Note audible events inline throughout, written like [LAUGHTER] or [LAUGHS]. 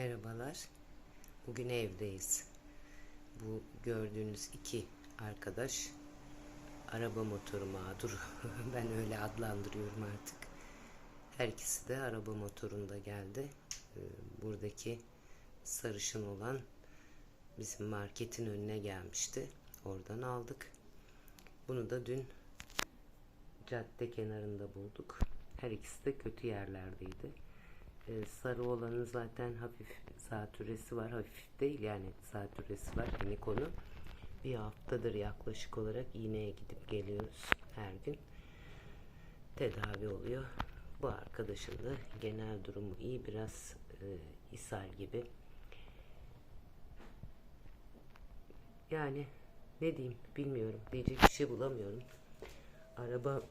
Merhabalar. Bugün evdeyiz. Bu gördüğünüz iki arkadaş araba motoru mağduru. [LAUGHS] ben öyle adlandırıyorum artık. Her ikisi de araba motorunda geldi. Ee, Buradaki sarışın olan bizim marketin önüne gelmişti. Oradan aldık. Bunu da dün cadde kenarında bulduk. Her ikisi de kötü yerlerdeydi. Ee, sarı olanın zaten hafif zatürresi var. Hafif değil yani zatürresi var. Hani konu. Bir haftadır yaklaşık olarak iğneye gidip geliyoruz her gün. Tedavi oluyor. Bu arkadaşın da genel durumu iyi. Biraz e, ishal gibi. Yani ne diyeyim bilmiyorum. Diyecek bir şey bulamıyorum. Araba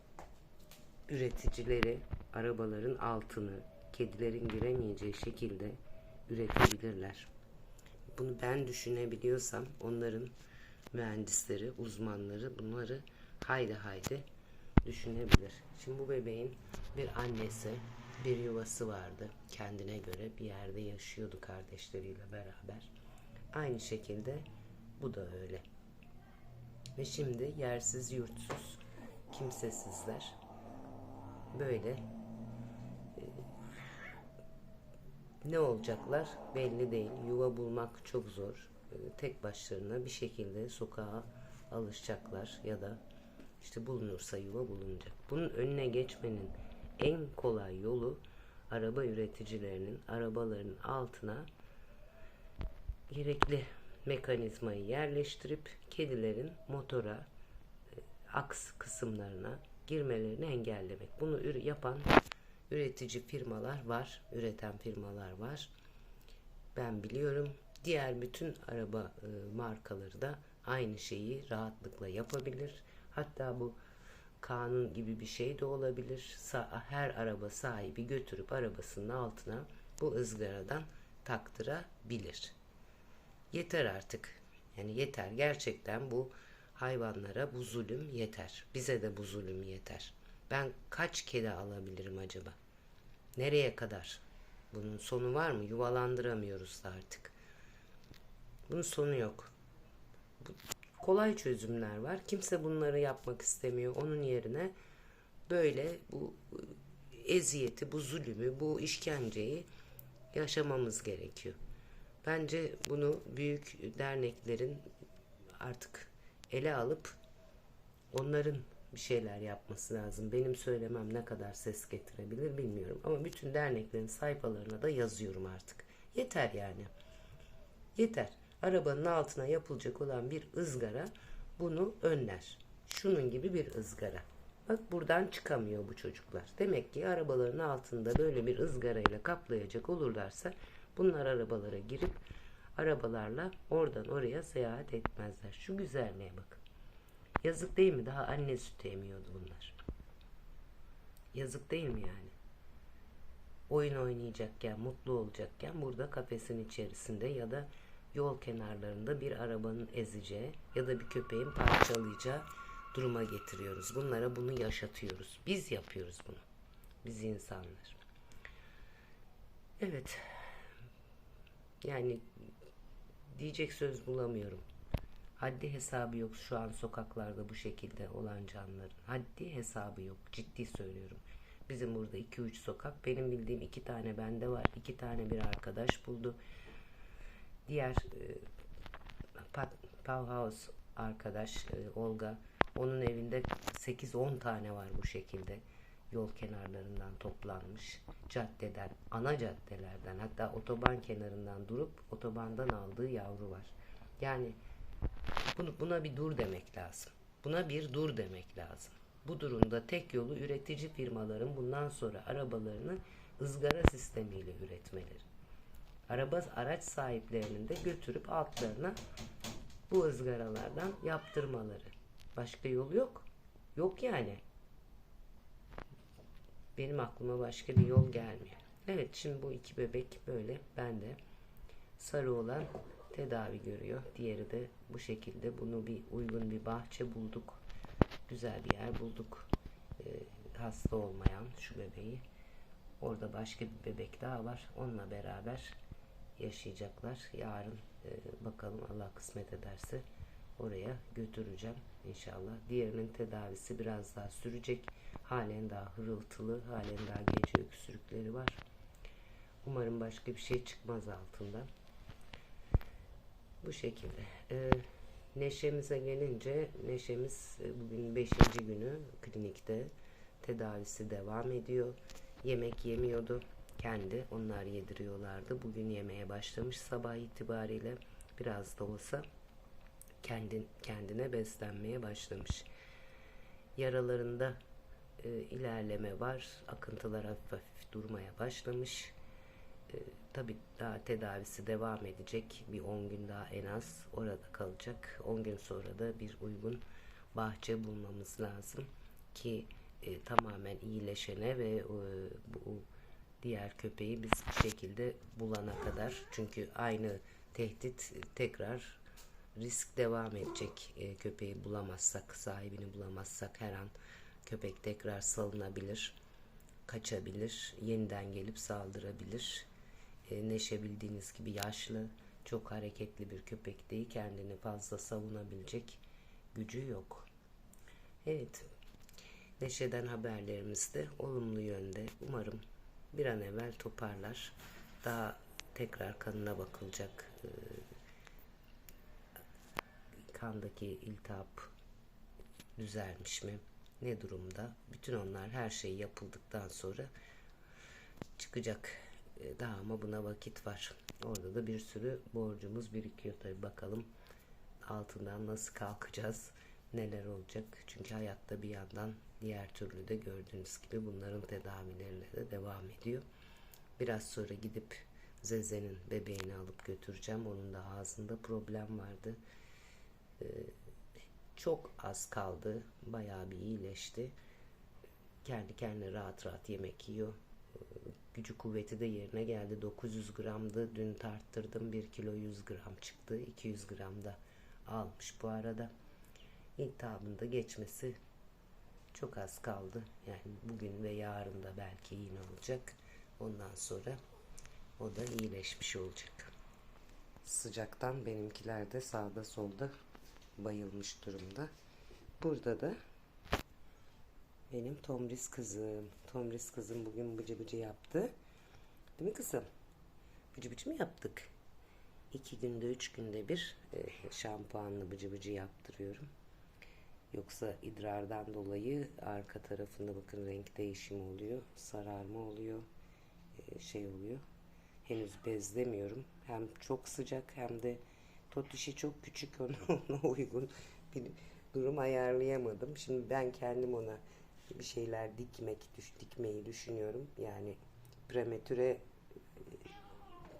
üreticileri arabaların altını kedilerin giremeyeceği şekilde üretebilirler. Bunu ben düşünebiliyorsam onların mühendisleri, uzmanları bunları haydi haydi düşünebilir. Şimdi bu bebeğin bir annesi, bir yuvası vardı. Kendine göre bir yerde yaşıyordu kardeşleriyle beraber. Aynı şekilde bu da öyle. Ve şimdi yersiz, yurtsuz, kimsesizler böyle e, ne olacaklar belli değil. Yuva bulmak çok zor. E, Tek başlarına bir şekilde sokağa alışacaklar ya da işte bulunursa yuva bulunacak. Bunun önüne geçmenin en kolay yolu araba üreticilerinin arabaların altına gerekli mekanizmayı yerleştirip kedilerin motora e, aks kısımlarına girmelerini engellemek. Bunu yapan üretici firmalar var, üreten firmalar var. Ben biliyorum. Diğer bütün araba e, markaları da aynı şeyi rahatlıkla yapabilir. Hatta bu kanun gibi bir şey de olabilir. Her araba sahibi götürüp arabasının altına bu ızgaradan taktırabilir. Yeter artık. Yani yeter. Gerçekten bu hayvanlara bu zulüm yeter. Bize de bu zulüm yeter. Ben kaç kedi alabilirim acaba? Nereye kadar? Bunun sonu var mı? Yuvalandıramıyoruz da artık. Bunun sonu yok. Bu- kolay çözümler var. Kimse bunları yapmak istemiyor. Onun yerine böyle bu e, eziyeti, bu zulümü, bu işkenceyi yaşamamız gerekiyor. Bence bunu büyük derneklerin artık ele alıp onların bir şeyler yapması lazım. Benim söylemem ne kadar ses getirebilir bilmiyorum. Ama bütün derneklerin sayfalarına da yazıyorum artık. Yeter yani. Yeter. Arabanın altına yapılacak olan bir ızgara bunu önler. Şunun gibi bir ızgara. Bak buradan çıkamıyor bu çocuklar. Demek ki arabaların altında böyle bir ızgarayla kaplayacak olurlarsa bunlar arabalara girip arabalarla oradan oraya seyahat etmezler. Şu güzelliğe bakın. Yazık değil mi? Daha anne sütü emiyordu bunlar. Yazık değil mi yani? Oyun oynayacakken, mutlu olacakken burada kafesin içerisinde ya da yol kenarlarında bir arabanın ezeceği ya da bir köpeğin parçalayacağı duruma getiriyoruz. Bunlara bunu yaşatıyoruz. Biz yapıyoruz bunu. Biz insanlar. Evet. Yani diyecek söz bulamıyorum. Haddi hesabı yok şu an sokaklarda bu şekilde olan canlıların. Haddi hesabı yok. Ciddi söylüyorum. Bizim burada 2-3 sokak. Benim bildiğim iki tane bende var. iki tane bir arkadaş buldu. Diğer e, Pat, arkadaş e, Olga onun evinde 8-10 tane var bu şekilde yol kenarlarından toplanmış caddeden ana caddelerden hatta otoban kenarından durup otobandan aldığı yavru var. Yani bunu, buna bir dur demek lazım. Buna bir dur demek lazım. Bu durumda tek yolu üretici firmaların bundan sonra arabalarını ızgara sistemiyle üretmeleri. Araba araç sahiplerinin de götürüp altlarına bu ızgaralardan yaptırmaları. Başka yol yok. Yok yani. Benim aklıma başka bir yol gelmiyor. Evet şimdi bu iki bebek böyle. Ben de sarı olan tedavi görüyor. Diğeri de bu şekilde bunu bir uygun bir bahçe bulduk. Güzel bir yer bulduk. Ee, hasta olmayan şu bebeği. Orada başka bir bebek daha var. Onunla beraber yaşayacaklar. Yarın e, bakalım Allah kısmet ederse oraya götüreceğim inşallah. Diğerinin tedavisi biraz daha sürecek. Halen daha hırıltılı, halen daha gece öksürükleri var. Umarım başka bir şey çıkmaz altından. Bu şekilde. Ee, neşemize gelince Neşemiz e, bugün 5. günü klinikte tedavisi devam ediyor. Yemek yemiyordu kendi. Onlar yediriyorlardı. Bugün yemeye başlamış sabah itibariyle. Biraz da olsa kendin, kendine beslenmeye başlamış. Yaralarında e, ilerleme var. Akıntılar hafif hafif durmaya başlamış. E, Tabi daha tedavisi devam edecek. Bir 10 gün daha en az orada kalacak. 10 gün sonra da bir uygun bahçe bulmamız lazım ki e, tamamen iyileşene ve e, bu diğer köpeği biz bir şekilde bulana kadar çünkü aynı tehdit tekrar risk devam edecek e, köpeği bulamazsak sahibini bulamazsak her an köpek tekrar salınabilir kaçabilir yeniden gelip saldırabilir e, Neşe bildiğiniz gibi yaşlı çok hareketli bir köpek değil kendini fazla savunabilecek gücü yok evet Neşe'den haberlerimiz de olumlu yönde umarım bir an evvel toparlar. Daha tekrar kanına bakılacak. Ee, kandaki iltihap düzelmiş mi? Ne durumda? Bütün onlar her şey yapıldıktan sonra çıkacak. Ee, daha ama buna vakit var. Orada da bir sürü borcumuz birikiyor tabi bakalım altından nasıl kalkacağız neler olacak çünkü hayatta bir yandan Diğer türlü de gördüğünüz gibi bunların tedavilerine de devam ediyor. Biraz sonra gidip Zeze'nin bebeğini alıp götüreceğim. Onun da ağzında problem vardı. Ee, çok az kaldı. Bayağı bir iyileşti. Kendi kendine rahat rahat yemek yiyor. Gücü kuvveti de yerine geldi. 900 gramdı. Dün tarttırdım. 1 kilo 100 gram çıktı. 200 gram da almış bu arada. İltihabında geçmesi çok az kaldı. Yani bugün ve yarın da belki yine olacak. Ondan sonra o da iyileşmiş olacak. Sıcaktan benimkiler de sağda solda bayılmış durumda. Burada da benim Tomris kızım. Tomris kızım bugün bıcı bıcı yaptı. Değil mi kızım? Bıcı bıcı mı yaptık? İki günde, üç günde bir e, şampuanlı bıcı bıcı yaptırıyorum. Yoksa idrardan dolayı arka tarafında bakın renk değişimi oluyor. Sararma oluyor. E, şey oluyor. Henüz bezlemiyorum. Hem çok sıcak hem de totişi çok küçük [LAUGHS] ona uygun bir durum ayarlayamadım. Şimdi ben kendim ona bir şeyler dikmek, düş, dikmeyi düşünüyorum. Yani prematüre e,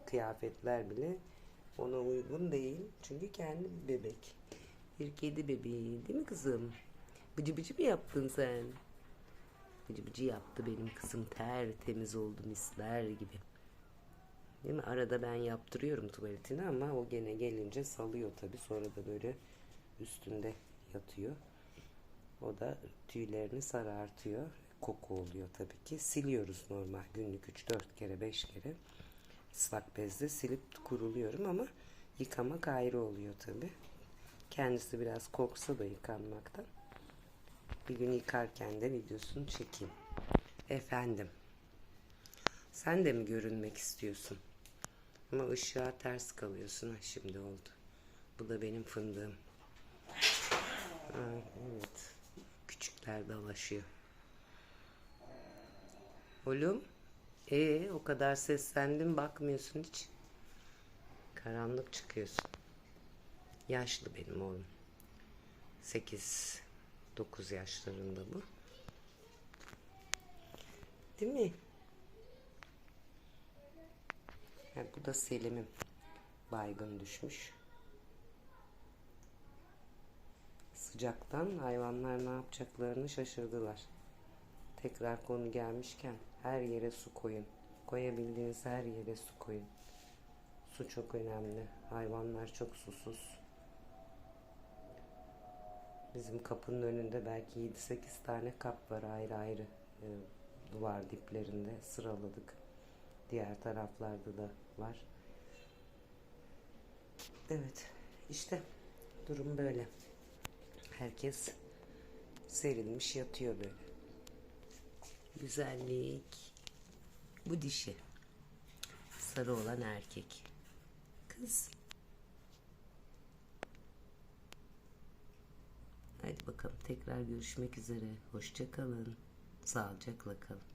kıyafetler bile ona uygun değil. Çünkü kendi bebek. Bir kedi bebeği değil mi kızım? Bıcı bıcı mı yaptın sen? Bıcı bıcı yaptı benim kızım. Tertemiz oldu misler gibi. Değil mi? Arada ben yaptırıyorum tuvaletini ama o gene gelince salıyor tabi. Sonra da böyle üstünde yatıyor. O da tüylerini sarartıyor. Koku oluyor tabii ki. Siliyoruz normal günlük 3-4 kere 5 kere. Islak bezle silip kuruluyorum ama yıkamak ayrı oluyor tabii. Kendisi biraz korksa da yıkanmaktan. Bir gün yıkarken de videosunu çekeyim. Efendim. Sen de mi görünmek istiyorsun? Ama ışığa ters kalıyorsun. Ha, şimdi oldu. Bu da benim fındığım. Ha, evet. Küçükler dalaşıyor. Oğlum. Ee, o kadar seslendim bakmıyorsun hiç. Karanlık çıkıyorsun. Yaşlı benim oğlum. 8 9 yaşlarında bu. Değil mi? Ha, bu da Selim'im. Baygın düşmüş. Sıcaktan hayvanlar ne yapacaklarını şaşırdılar. Tekrar konu gelmişken her yere su koyun. Koyabildiğiniz her yere su koyun. Su çok önemli. Hayvanlar çok susuz. Bizim kapının önünde belki 7-8 tane kap var ayrı ayrı e, duvar diplerinde sıraladık. Diğer taraflarda da var. Evet işte durum böyle. Herkes serilmiş yatıyor böyle. Güzellik. Bu dişi. Sarı olan erkek. Kız. Hadi bakalım tekrar görüşmek üzere. Hoşça kalın. Sağlıcakla kalın.